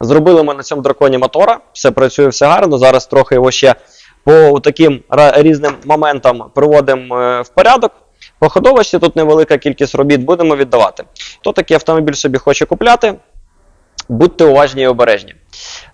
Зробили ми на цьому драконі мотора, все працює, все гарно. Зараз трохи його ще по таким різним моментам приводимо е, в порядок. По ходовості тут невелика кількість робіт будемо віддавати. Хто такий автомобіль собі хоче купляти, будьте уважні і обережні.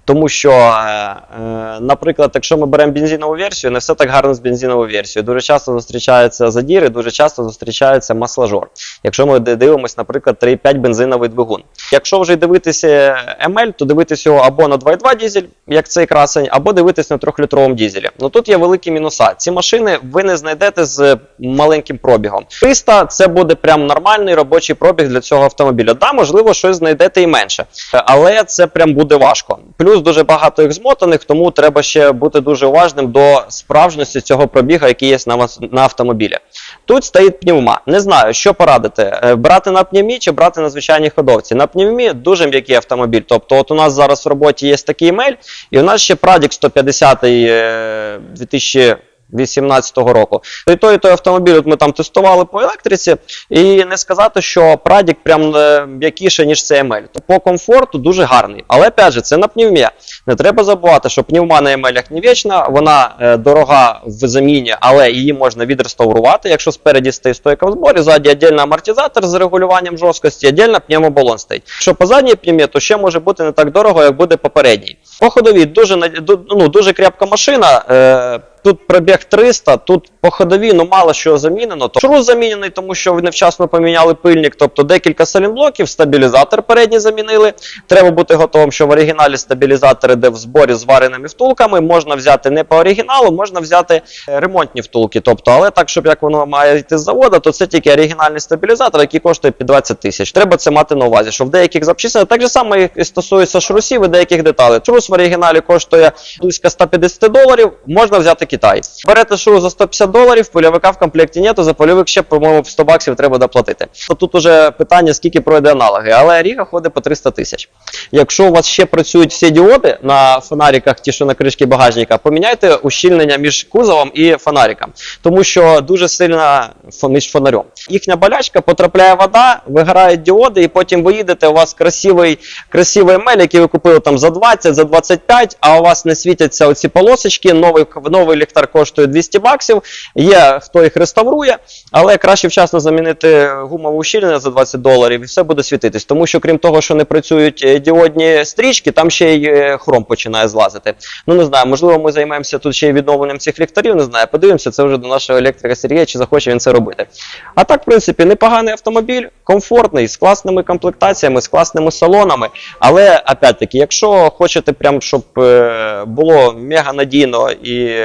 Тому що, е, е, наприклад, якщо ми беремо бензинову версію, не все так гарно з бензиновою версією. Дуже часто зустрічаються задіри, дуже часто зустрічається масложор. Якщо ми дивимося, наприклад, 3,5 бензиновий двигун. Якщо вже дивитися ML, то дивитися його або на 2,2 дізель, як цей красень, або дивитися на 3-літровому дізелі. Ну тут є великі мінуса. Ці машини ви не знайдете з маленьким пробігом. 300 це буде прям нормальний робочий пробіг для цього автомобіля. Да, можливо, щось знайдете і менше, але це прям буде важко. Плюс дуже багато їх змотаних, тому треба ще бути дуже уважним до справжності цього пробіга, який є на вас на автомобілі. Тут стоїть пневма. Не знаю, що порадити: Е, брати на пневмі чи брати на звичайній ходовці. На пневмі дуже м'який автомобіль. Тобто, от у нас зараз в роботі є такий емель, і у нас ще Прадік 150 е, 2000 18 року. І той, і той автомобіль от ми там тестували по електриці, і не сказати, що Прадік прям е, м'якіше, ніж CML. То по комфорту дуже гарний. Але опять же, це на пневмі. Не треба забувати, що пневма на емелях не вічна, вона е, дорога в заміні, але її можна відреставрувати. Якщо спереді стоїть стойка в зборі, ззаді віддільно амортизатор з регулюванням жорсткості, віддільно пневмобалон стоїть. Якщо по задній пневмі, то ще може бути не так дорого, як буде попередній. По ходовій дуже, ну, дуже крепка машина. Е, Тут пробіг 300, тут по ходовій ну мало що замінено. То шрус замінений, тому що невчасно поміняли пильник, тобто декілька салінблоків, стабілізатор передній замінили. Треба бути готовим, що в оригіналі стабілізатор іде в зборі з вареними втулками. Можна взяти не по оригіналу, можна взяти е, ремонтні втулки. Тобто, але так, щоб як воно має йти з заводу, то це тільки оригінальний стабілізатор, який коштує під 20 тисяч. Треба це мати на увазі, що в деяких запчастинах так же само і стосується шрусів і деяких деталей. Шрус в оригіналі коштує близько 150 доларів, можна взяти Китай. Берете шрус за 150 доларів, польовика в комплекті нету, за польовик ще, по-моєму, 100 баксів треба доплатити. То тут уже питання, скільки пройде аналоги, але Ріга ходить по 300 тисяч. Якщо у вас ще працюють всі діоди на фонариках, ті, що на кришці багажника, поміняйте ущільнення між кузовом і фонариком, тому що дуже сильно між фонарем. Їхня болячка потрапляє вода, вигорають діоди, і потім ви їдете, у вас красивий, красивий емель, який ви купили там за 20, за 25, а у вас не світяться оці полосочки, новий, новий ліхтар коштує 200 баксів, є хто їх реставрує, але краще вчасно замінити гумове ущільнення за 20 доларів і все буде світитись. Тому що крім того, що не працюють е, діодні стрічки, там ще й е, хром починає злазити. Ну не знаю, можливо, ми займаємося тут ще й відновленням цих ліхтарів, не знаю. Подивимося, це вже до нашого електрика Сергія, чи захоче він це робити. А так, в принципі, непоганий автомобіль, комфортний, з класними комплектаціями, з класними салонами. Але опять-таки, якщо хочете, прям, щоб е, було мега надійно і,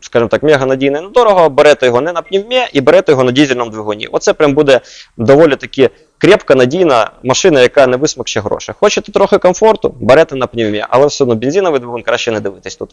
скажімо так, мега надійно і недорого, берете його не на пневмі і берете його на дізельному двигуні. Оце прям буде доволі таки. Крепка, надійна машина, яка не висмокче гроші. Хочете трохи комфорту, берете на пневмі, але все одно бензиновий двигун краще не дивитись тут.